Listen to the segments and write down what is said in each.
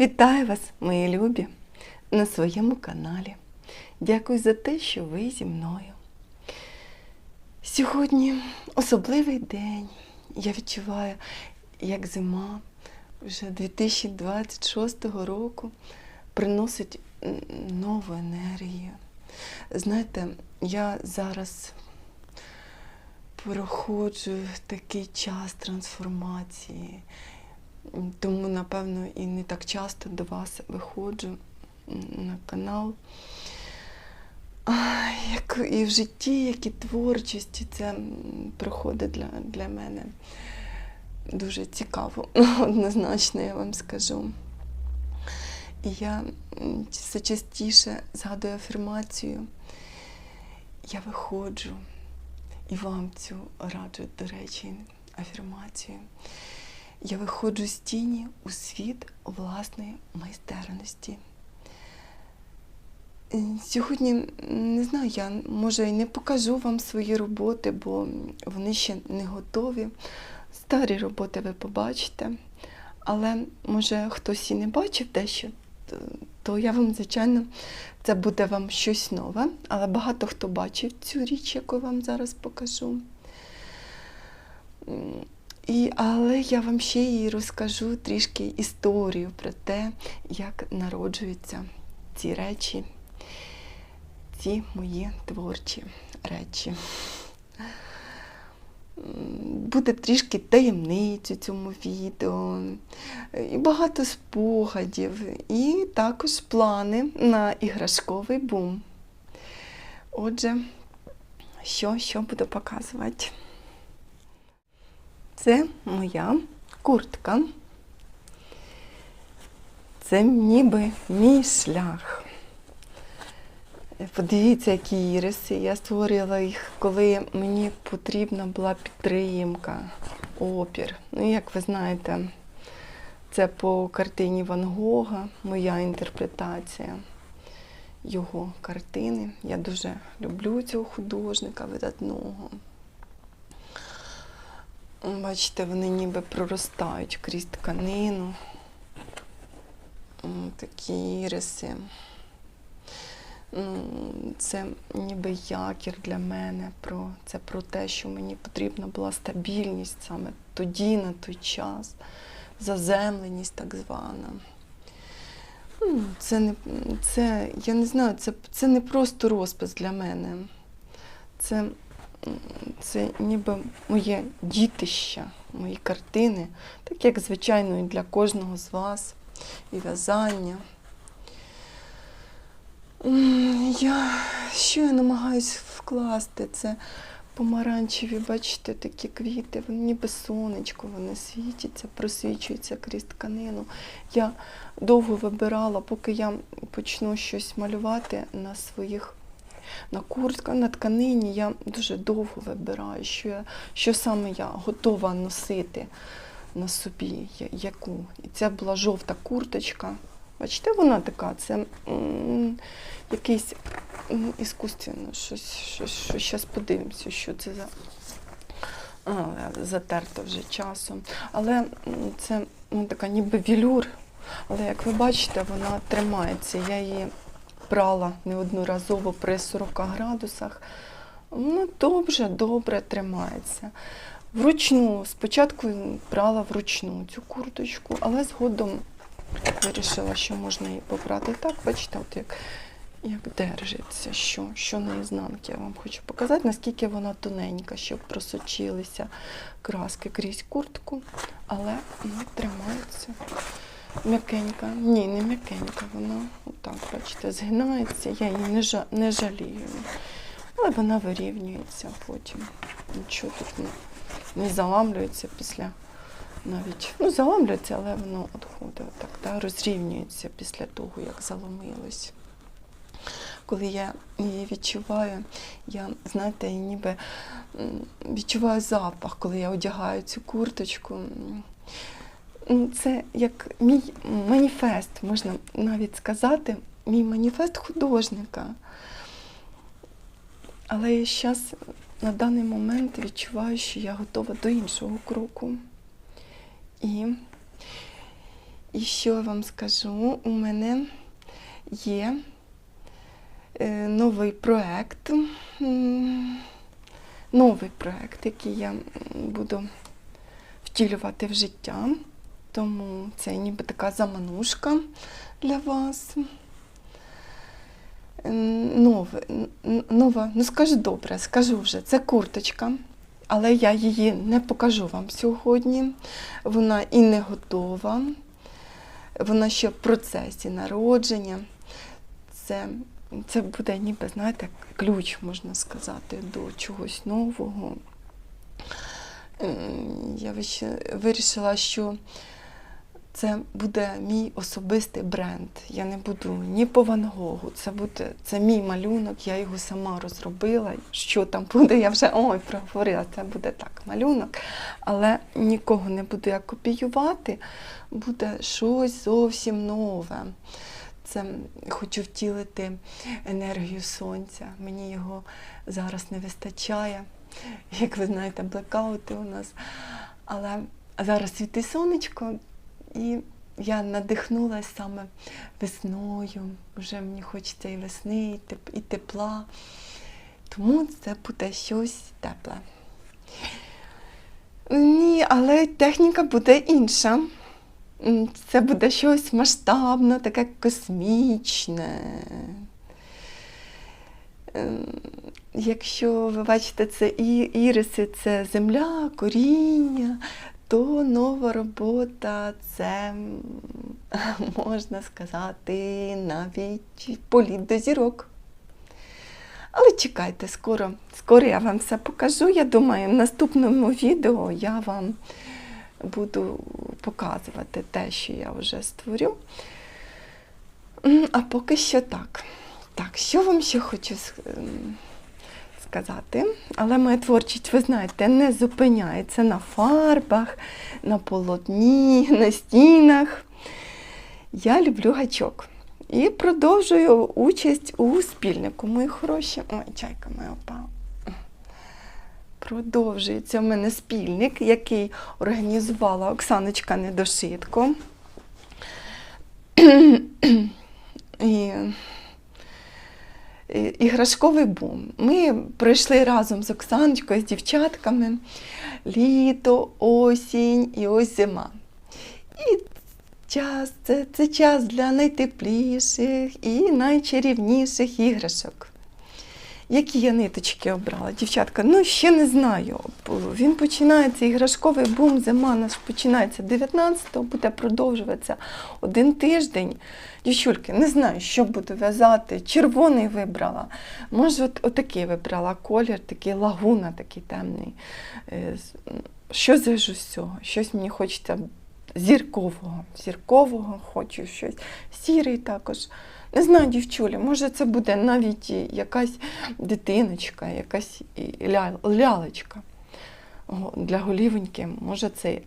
Вітаю вас, мої любі, на своєму каналі. Дякую за те, що ви зі мною. Сьогодні особливий день. Я відчуваю, як зима вже 2026 року приносить нову енергію. Знаєте, я зараз проходжу такий час трансформації. Тому, напевно, і не так часто до вас виходжу на канал. Як і в житті, як і творчості, це проходить для, для мене дуже цікаво, однозначно, я вам скажу. І я все частіше згадую афірмацію. Я виходжу і вам цю раджу, до речі, афірмацію. Я виходжу з тіні у світ власної майстерності. Сьогодні не знаю, я може і не покажу вам свої роботи, бо вони ще не готові. Старі роботи ви побачите. Але може хтось і не бачив дещо, то я вам, звичайно, це буде вам щось нове. Але багато хто бачив цю річ, яку вам зараз покажу. І, але я вам ще і розкажу трішки історію про те, як народжуються ці речі, ці мої творчі речі. Буде трішки таємниць у цьому відео, і багато спогадів, і також плани на іграшковий бум. Отже, що, що буду показувати? Це моя куртка. Це ніби мій шлях. Подивіться, які іриси. Я створила їх, коли мені потрібна була підтримка, опір. Ну, як ви знаєте, це по картині Ван Гога, моя інтерпретація його картини. Я дуже люблю цього художника видатного. Бачите, вони ніби проростають крізь тканину. Такі іриси. Ну, Це ніби якір для мене. Це про те, що мені потрібна була стабільність саме тоді, на той час, заземленість так звана. Ну, Це не, це, я не знаю, це, це не просто розпис для мене. Це, це ніби моє дітище, мої картини, так як, звичайно, і для кожного з вас, і в'язання. Я, що я намагаюсь вкласти? Це помаранчеві, бачите, такі квіти, вони ніби сонечко, вони світяться, просвічуються крізь тканину. Я довго вибирала, поки я почну щось малювати на своїх на куртках, на тканині, я дуже довго вибираю, що, я, що саме я готова носити на собі, яку. І це була жовта курточка. Бачите, вона така, це м, якийсь м, іскусственно, щось, щось, щось, щас подивимося, що це за. Затерто вже часом. Але це ну, така ніби вілюр. Але як ви бачите, вона тримається. Я її прала неодноразово при 40 градусах. Ну, добре, добре тримається. Вручну, спочатку прала вручну цю курточку, але згодом вирішила, що можна її попрати так. Бачите, от як, як держиться, що, що на ізнанки. Я вам хочу показати, наскільки вона тоненька, щоб просочилися краски крізь куртку, але не тримається. М'якенька. Ні, не м'якенька. Вона отак, бачите, згинається. Я її не, жа- не жалію. Але вона вирівнюється потім. Нічого тут не, не заламлюється після навіть. Ну, заламлюється, але воно відходить отак, да, розрівнюється після того, як заломилось. Коли я її відчуваю, я, знаєте, ніби відчуваю запах, коли я одягаю цю курточку. М, Це як мій маніфест, можна навіть сказати, мій маніфест художника. Але я зараз на даний момент відчуваю, що я готова до іншого кроку. І І що я вам скажу? У мене є е, новий проект. Новий проект, який я буду втілювати в життя. Тому це ніби така заманушка для вас. Нове, нова, ну скажу добре, скажу вже, це курточка, але я її не покажу вам сьогодні. Вона і не готова. Вона ще в процесі народження. Це, це буде ніби, знаєте, ключ, можна сказати, до чогось нового. Я вирішила, що це буде мій особистий бренд. Я не буду ні по Ван Гогу. Це буде це мій малюнок, я його сама розробила. Що там буде, я вже ой, проговорила, це буде так, малюнок. Але нікого не буду я копіювати, буде щось зовсім нове. Це хочу втілити енергію сонця. Мені його зараз не вистачає. Як ви знаєте, блекаути у нас. Але зараз світить сонечко, і я надихнулася саме весною. Вже мені хочеться і весни, і теп- і тепла. Тому це буде щось тепле. Ні, але техніка буде інша. Це буде щось масштабне, таке космічне. Ем, Якщо ви бачите, це іриси, це земля, коріння, то нова робота це можна сказати навіть політ до зірок. Але чекайте, скоро, скоро я вам все покажу. Я думаю, в наступному відео я вам буду показувати те, що я вже створю. А поки що так. Так, що вам ще хочу с- ем, сказати? Але моя творчість, ви знаєте, не зупиняється на фарбах, на полотні, на стінах. Я люблю гачок. І продовжую участь у спільнику. Мої хороші. Ой, чайка моя впала. Продовжується в мене спільник, який організувала Оксаночка Недошитко. І- іграшковий бум. Ми пройшли разом з Оксаночкою, з дівчатками літо, осінь і ось зима. І час це, це час для найтепліших і найчарівніших іграшок. Які я ниточки обрала, дівчатка? Ну, ще не знаю. Він починається, іграшковий бум, зима наш починається 19-го, буде продовжуватися один тиждень. Дівчульки, не знаю, що буду в'язати. Червоний вибрала. Може, от, отакий вибрала колір, такий лагуна, такий темний. Е, Що з цього? Щось мені хочеться зіркового. Зіркового хочу щось. Сірий також. Не знаю, дівчулі, може це буде навіть якась дитиночка, якась лялечка. Для голівоньки, може, цей,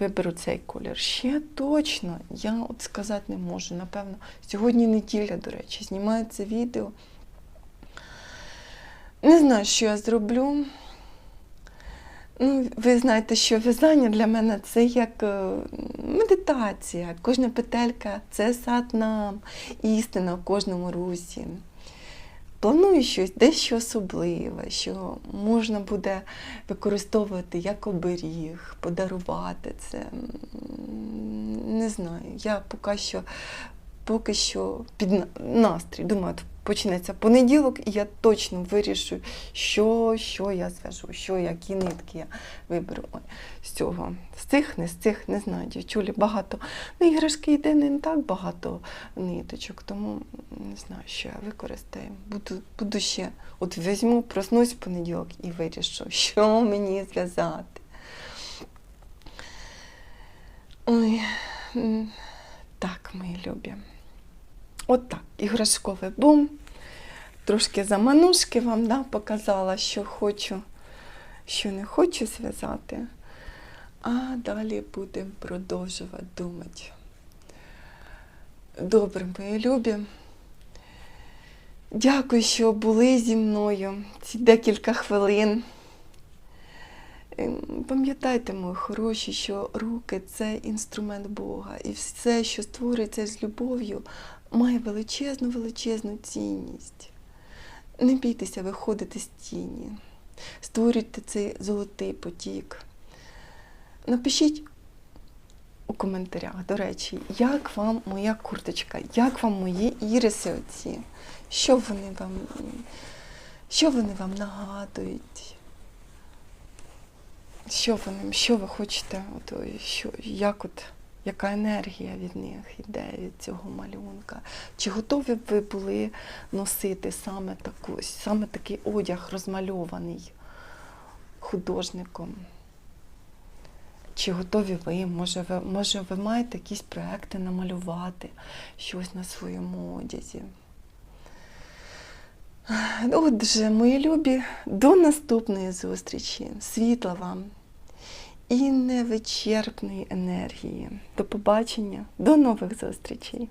виберу цей колір. Ще точно я от сказати не можу. Напевно, сьогодні неділя, до речі, знімаю це відео. Не знаю, що я зроблю. Ну, ви знаєте, що в'язання для мене це як е, медитація. Кожна петелька це сад нам, істина в кожному русі. Планую щось дещо особливе, що можна буде використовувати як оберіг, подарувати це. Не знаю. Я поки що, поки що під настрій. Думаю, почнеться понеділок, і я точно вирішу, що, що я зв'яжу, що, які нитки я виберу Ой, з цього. З цих, не з цих, не знаю, дівчулі багато. Ну, іграшки йде не так багато ниточок, тому не знаю, що я використаю. Буду, буду ще, от візьму, проснусь в понеділок і вирішу, що мені зв'язати. Ой, так, мої любі. От іграшковий бум. Трошки заманушки вам да, показала, що хочу, що не хочу зв'язати. А далі будемо продовжувати думати. Добре, мої любі. Дякую, що були зі мною ці декілька хвилин. Ем, Пам'ятайте, мої хороші, що руки це інструмент Бога, і все, що створюється з любов'ю, має величезну, величезну цінність. Не бійтеся виходити з тіні, створюйте цей золотий потік. Напишіть у коментарях, до речі, як вам моя курточка, як вам мої іриси оці, що вони вам, що вони вам нагадують, що вони, що ви хочете, от, що, як от, яка енергія від них йде від цього малюнка? Чи готові б ви були носити саме таку, саме такий одяг розмальований художником? Чи готові ви? Може, ви, може, ви маєте якісь проекти намалювати щось на своєму одязі? Отже, мої любі, до наступної зустрічі. Світла вам і невичерпної енергії. До побачення, до нових зустрічей!